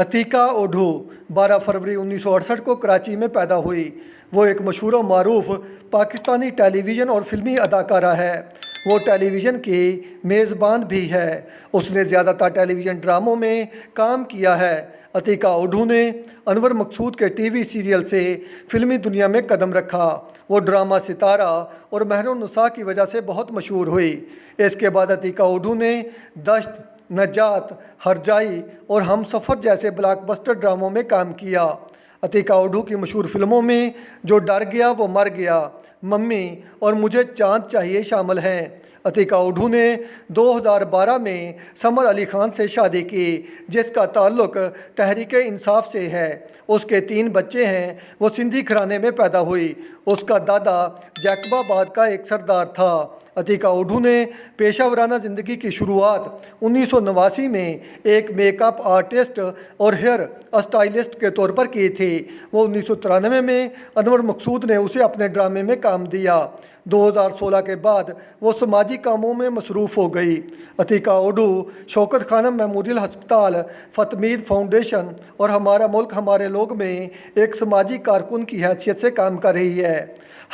عتیقہ اوڈھو، بارہ فروری انیس سو اڑسٹھ کو کراچی میں پیدا ہوئی۔ وہ ایک مشہور و معروف پاکستانی ٹیلی ویژن اور فلمی اداکارہ ہے۔ وہ ٹیلی ویژن کی میزبان بھی ہے۔ اس نے زیادہ تر ٹیلی ویژن ڈراموں میں کام کیا ہے۔ عتیقہ اوڈھو نے انور مقصود کے ٹی وی سیریل سے فلمی دنیا میں قدم رکھا۔ وہ ڈرامہ ستارہ اور مہر النساء کی وجہ سے بہت مشہور ہوئی۔ اس کے بعد عتیقہ اوڈھو نے دشت، نجات، ہرجائی اور ہم سفر جیسے بلاک بسٹر ڈراموں میں کام کیا۔ عتیقہ اوڈھو کی مشہور فلموں میں جو ڈر گیا وہ مر گیا۔ ممی اور مجھے چاند چاہیے شامل ہیں۔ عتیقہ اوڈھو نے دو ہزار بارہ میں سمر علی خان سے شادی کی، جس کا تعلق تحریک انصاف سے ہے۔ اس کے تین بچے ہیں، وہ سندھی کھرانے میں پیدا ہوئی۔ اس کا دادا جیکب آباد کا ایک سردار تھا۔ عتیقہ اوڈھو نے پیشہ ورانہ زندگی کی شروعات انیس سو نواسی میں ایک میک اپ آرٹسٹ اور ہیئر اسٹائلسٹ کے طور پر کی تھی وہ انیس سو ترانوے میں انور مقصود نے اسے اپنے ڈرامے میں کام دیا دو ہزار سولہ کے بعد وہ سماجی کاموں میں مصروف ہو گئی۔ عتیقہ اوڈو شوکت خانم میموریل ہسپتال فتمید فاؤنڈیشن اور ہمارا ملک ہمارے لوگ میں ایک سماجی کارکن کی حیثیت سے کام کر رہی ہے۔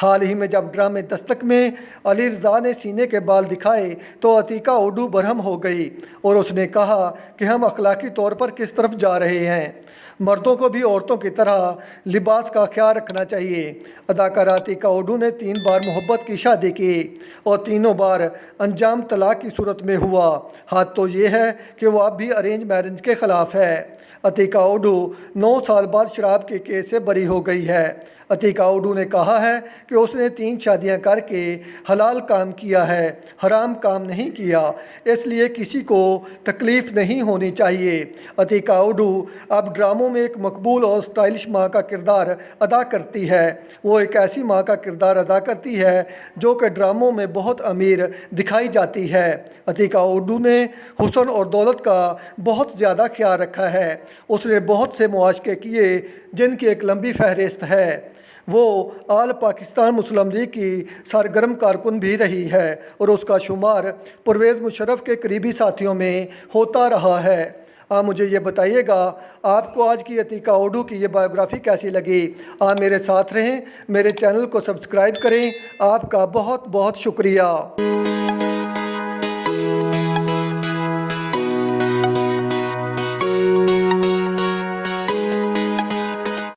حال ہی میں جب ڈرامے دستک میں علی رضا نے سینے کے بال دکھائے تو عتیقہ اوڈو برہم ہو گئی اور اس نے کہا کہ ہم اخلاقی طور پر کس طرف جا رہے ہیں۔ مردوں کو بھی عورتوں کی طرح لباس کا خیال رکھنا چاہیے۔ اداکارہ عتیقہ اوڈو نے تین بار محبت نبوت کی شادی کی اور تینوں بار انجام طلاق کی صورت میں ہوا۔ حد تو یہ ہے کہ وہ اب بھی ارینج میرنج کے خلاف ہے۔ عتیقہ اوڈو نو سال بعد شراب کے کیس سے بری ہو گئی ہے۔ عتیقاؤڈو نے کہا ہے کہ اس نے تین شادیاں کر کے حلال کام کیا ہے، حرام کام نہیں کیا، اس لیے کسی کو تکلیف نہیں ہونی چاہیے۔ عتیقاؤڈو اب ڈراموں میں ایک مقبول اور سٹائلش ماں کا کردار ادا کرتی ہے۔ وہ ایک ایسی ماں کا کردار ادا کرتی ہے جو کہ ڈراموں میں بہت امیر دکھائی جاتی ہے۔ عتیقاؤڈو نے حسن اور دولت کا بہت زیادہ خیال رکھا ہے۔ اس نے بہت سے معاشقے کیے جن کی ایک لمبی فہرست ہے۔ وہ آل پاکستان مسلم لیگ کی سرگرم کارکن بھی رہی ہے اور اس کا شمار پرویز مشرف کے قریبی ساتھیوں میں ہوتا رہا ہے۔ آپ مجھے یہ بتائیے گا، آپ کو آج کی عتیقہ اوڈو کی یہ بایوگرافی کیسی لگی؟ آپ میرے ساتھ رہیں، میرے چینل کو سبسکرائب کریں۔ آپ کا بہت بہت شکریہ۔